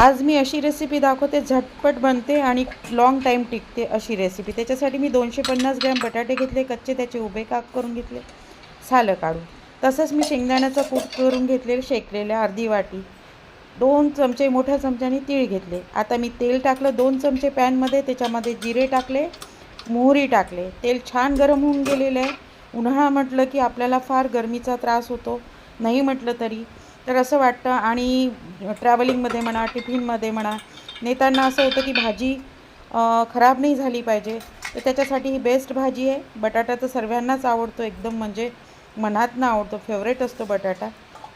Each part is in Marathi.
आज मी अशी रेसिपी दाखवते झटपट बनते आणि लाँग टाईम टिकते अशी रेसिपी त्याच्यासाठी मी दोनशे पन्नास ग्रॅम बटाटे घेतले कच्चे त्याचे उभे काप करून घेतले सालं काढून. तसंच मी शेंगदाण्याचं कूट करून घेतलेले शेकलेल्या अर्धी वाटी दोन चमचे मोठ्या चमच्याने तीळ घेतले. आता मी तेल टाकलं दोन चमचे पॅनमध्ये त्याच्यामध्ये जिरे टाकले मोहरी टाकले. तेल छान गरम होऊन गेलेलं आहे. उन्हाळा म्हटलं की आपल्याला फार गरमीचा त्रास होतो. नाही म्हटलं तरी तर असं वाटतं. आणि ट्रॅव्हलिंगमध्ये म्हणा टिफिनमध्ये म्हणा नेताना असं होतं की भाजी खराब नाही झाली पाहिजे. तर त्याच्यासाठी ही बेस्ट भाजी आहे. बटाटा तर सर्वांनाच आवडतो एकदम. म्हणजे मनातनं आवडतो. फेवरेट असतो बटाटा.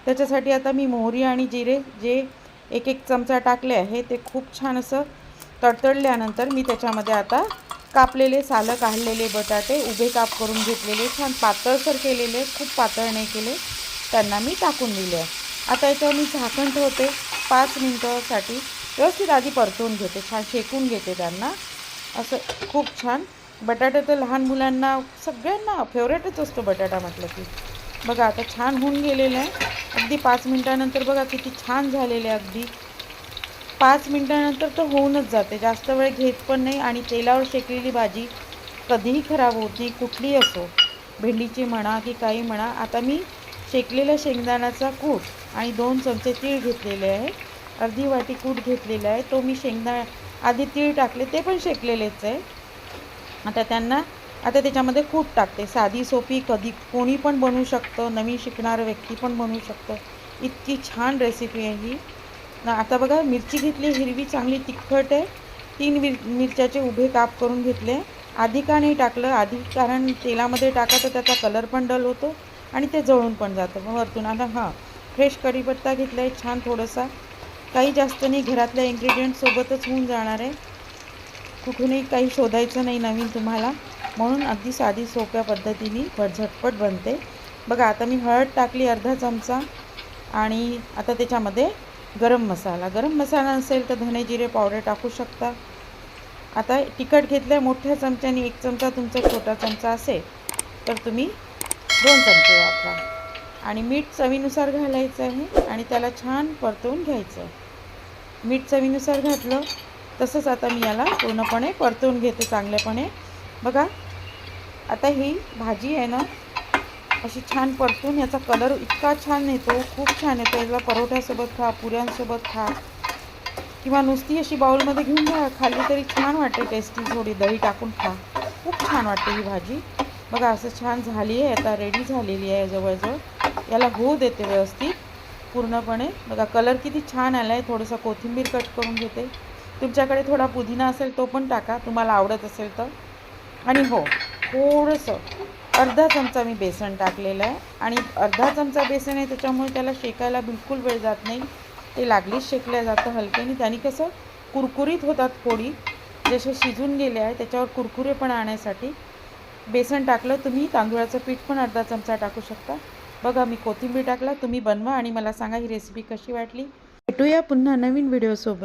त्याच्यासाठी आता मी मोहरी आणि जिरे जे एक एक चमचा टाकले आहे ते खूप छान असं तडतडल्यानंतर मी त्याच्यामध्ये आता कापलेले सालं काढलेले बटाटे उभे काप करून घेतलेले छान पातळसर केलेले खूप पातळ नाही केले त्यांना मी टाकून दिले आहे. आता याच्यावर मी झाकण ठेवते. पाच मिनटासाठी व्यवस्थित आधी परतवून घेते. छान शेकून घेते त्यांना. असं खूप छान. बटाटा तर लहान मुलांना सगळ्यांना फेवरेटच असतो बटाटा म्हटलं की. बघा आता छान होऊन गेलेलं आहे. अगदी पाच मिनटानंतर बघा किती छान झालेले आहे अगदी. पाच मिनटानंतर तर होऊनच जाते. जास्त वेळ घेत पण नाही आणि तेलावर शेकलेली भाजी कधीही खराब होत नाही कुठलीही असो. भेंडीची म्हणा की काही म्हणा. आता मी शेकलेल्या शेंगदाण्याचा कूट आणि दोन चमचे तीळ घेतलेले आहे. अर्धी वाटी कूट घेतलेला आहे. तो मी शेंगदा आधी तीळ टाकले ते पण शेकलेलेच आहे. आता त्यांना आता त्याच्यामध्ये कूट टाकते. साधी सोपी कधी कोणी पण बनवू शकतं नवीन शिकणारं व्यक्ती पण बनवू शकतं. इतकी छान रेसिपी आहे ही. ना आता बघा मिरची घेतली हिरवी चांगली तिखट आहे. तीन मिर मिरच्याचे उभे काप करून घेतले. आधी का नाही टाकलं? आधी कारण तेलामध्ये टाका तर त्याचा कलर पण डल होतो. आणि ते जळून पण जातं. मग वरतून आता हां फ्रेश कढीपत्ता घेतला आहे छान थोडासा. काही जास्त नाही घरातल्या इन्ग्रेडियंटसोबतच होऊन जाणार आहे. कुठूनही काही शोधायचं नाही नवीन तुम्हाला. म्हणून अगदी साधी सोप्या पद्धतीने झटपट बनते. बघा आता मी हळद टाकली अर्धा चमचा आणि आता त्याच्यामध्ये गरम मसाला. गरम मसाला नसेल तर धने जिरे पावडर टाकू शकता. आता तिखट घेतलं मोठ्या चमच्याने एक चमचा तुमचा छोटा चमचा असेल तर तुम्ही दोन चमचे वापरा. आणि मीठ चवीनुसार घालायचं आहे आणि त्याला छान परतवून घ्यायचं. मीठ चवीनुसार घातलं तसंच आता मी याला पूर्णपणे परतवून घेते चांगल्यापणे. बघा आता ही भाजी आहे ना अशी छान परतून याचा कलर इतका छान येतो खूप छान येतो. याला परोठ्यासोबत खा पुऱ्यांसोबत खा. किंवा नुसती अशी बाऊलमध्ये घेऊन जा खाल्ली तरी छान वाटते टेस्टी थोडी दही टाकून खा. खूप छान वाटते ही भाजी. बघा असं छान झाली आहे. आता रेडी झालेली आहे जवळजवळ. याला होऊ देते व्यवस्थित पूर्णपणे. बघा कलर किती छान आला आहे थोडंसं कोथिंबीर कट करून घेते. तुमच्याकडे थोडा पुदिना असेल तो पण टाका. तुम्हाला आवडत असेल तर. आणि हो थोडंसं अर्धा चमचा मी बेसन टाकलेलं आहे. आणि अर्धा चमचा बेसन आहे त्याच्यामुळे त्याला शेकायला बिलकुल वेळ जात नाही. ते लागलीच शेकल्या जातं हलक्याने. त्याने कसं कुरकुरीत होतात पोळी. जसे शिजून गेले आहे त्याच्यावर कुरकुरे पण आणण्यासाठी बेसन टाकलं तुम्ही तांदूळाचं पीठ पण अर्धा चमचा टाकू शकता. बघा मी कोथिंबीर टाकला तुम्ही बनवा आणि मला सांगा ही रेसिपी कशी वाटली. भेटूया पुन्हा नवीन व्हिडिओसोबत